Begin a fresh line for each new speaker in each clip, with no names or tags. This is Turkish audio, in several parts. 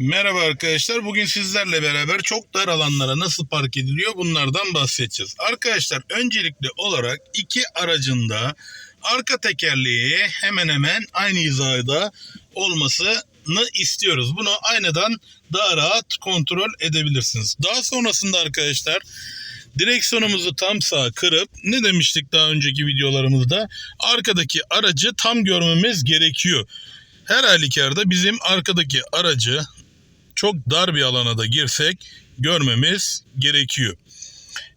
Merhaba arkadaşlar. Bugün sizlerle beraber çok dar alanlara nasıl park ediliyor bunlardan bahsedeceğiz. Arkadaşlar öncelikli olarak iki aracında arka tekerleği hemen hemen aynı hizada olmasını istiyoruz. Bunu aynadan daha rahat kontrol edebilirsiniz. Daha sonrasında arkadaşlar direksiyonumuzu tam sağa kırıp ne demiştik daha önceki videolarımızda arkadaki aracı tam görmemiz gerekiyor. Her halükarda bizim arkadaki aracı çok dar bir alana da girsek görmemiz gerekiyor.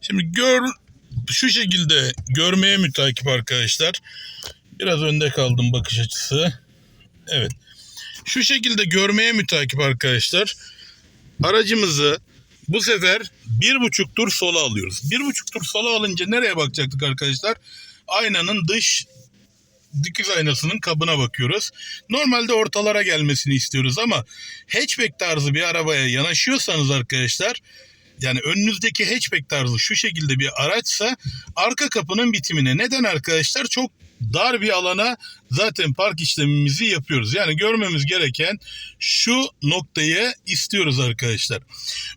Şimdi gör şu şekilde görmeye mütakip arkadaşlar. Biraz önde kaldım bakış açısı. Evet. Şu şekilde görmeye mütakip arkadaşlar. Aracımızı bu sefer bir buçuk tur sola alıyoruz. Bir buçuk tur sola alınca nereye bakacaktık arkadaşlar? Aynanın dış dikiz aynasının kabına bakıyoruz. Normalde ortalara gelmesini istiyoruz ama hatchback tarzı bir arabaya yanaşıyorsanız arkadaşlar yani önünüzdeki hatchback tarzı şu şekilde bir araçsa arka kapının bitimine. Neden arkadaşlar? Çok dar bir alana zaten park işlemimizi yapıyoruz. Yani görmemiz gereken şu noktayı istiyoruz arkadaşlar.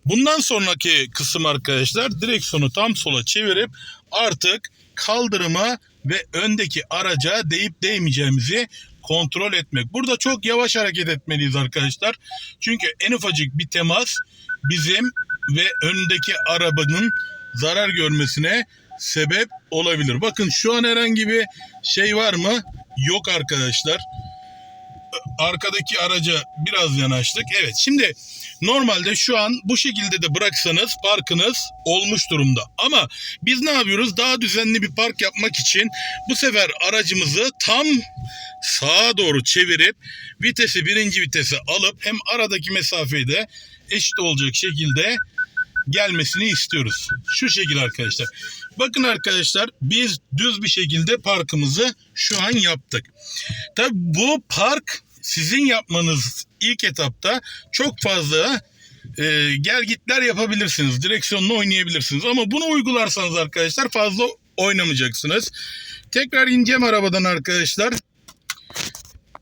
Bundan sonraki kısım arkadaşlar direksiyonu tam sola çevirip artık kaldırıma ve öndeki araca değip değmeyeceğimizi kontrol etmek. Burada çok yavaş hareket etmeliyiz arkadaşlar. Çünkü en ufacık bir temas bizim ve öndeki arabanın zarar görmesine sebep olabilir. Bakın şu an herhangi bir şey var mı? Yok arkadaşlar. Arkadaki araca biraz yanaştık. Evet şimdi normalde şu an bu şekilde de bıraksanız parkınız olmuş durumda. Ama biz ne yapıyoruz? Daha düzenli bir park yapmak için bu sefer aracımızı tam sağa doğru çevirip vitesi birinci vitese alıp hem aradaki mesafeyi de eşit olacak şekilde gelmesini istiyoruz. Şu şekilde arkadaşlar. Bakın arkadaşlar biz düz bir şekilde parkımızı şu an yaptık. Tabi bu park sizin yapmanız ilk etapta çok fazla e, gel gitler yapabilirsiniz. Direksiyonla oynayabilirsiniz. Ama bunu uygularsanız arkadaşlar fazla oynamayacaksınız. Tekrar ineceğim arabadan arkadaşlar.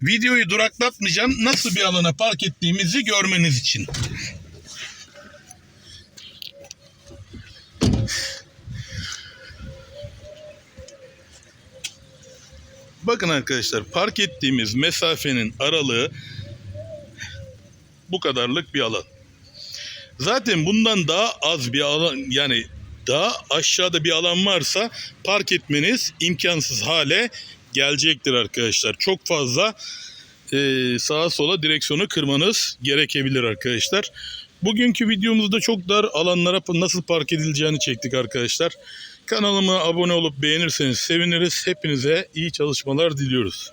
Videoyu duraklatmayacağım. Nasıl bir alana park ettiğimizi görmeniz için. Bakın arkadaşlar park ettiğimiz mesafenin aralığı bu kadarlık bir alan. Zaten bundan daha az bir alan yani daha aşağıda bir alan varsa park etmeniz imkansız hale gelecektir arkadaşlar. Çok fazla e, sağa sola direksiyonu kırmanız gerekebilir arkadaşlar. Bugünkü videomuzda çok dar alanlara nasıl park edileceğini çektik arkadaşlar. Kanalıma abone olup beğenirseniz seviniriz. Hepinize iyi çalışmalar diliyoruz.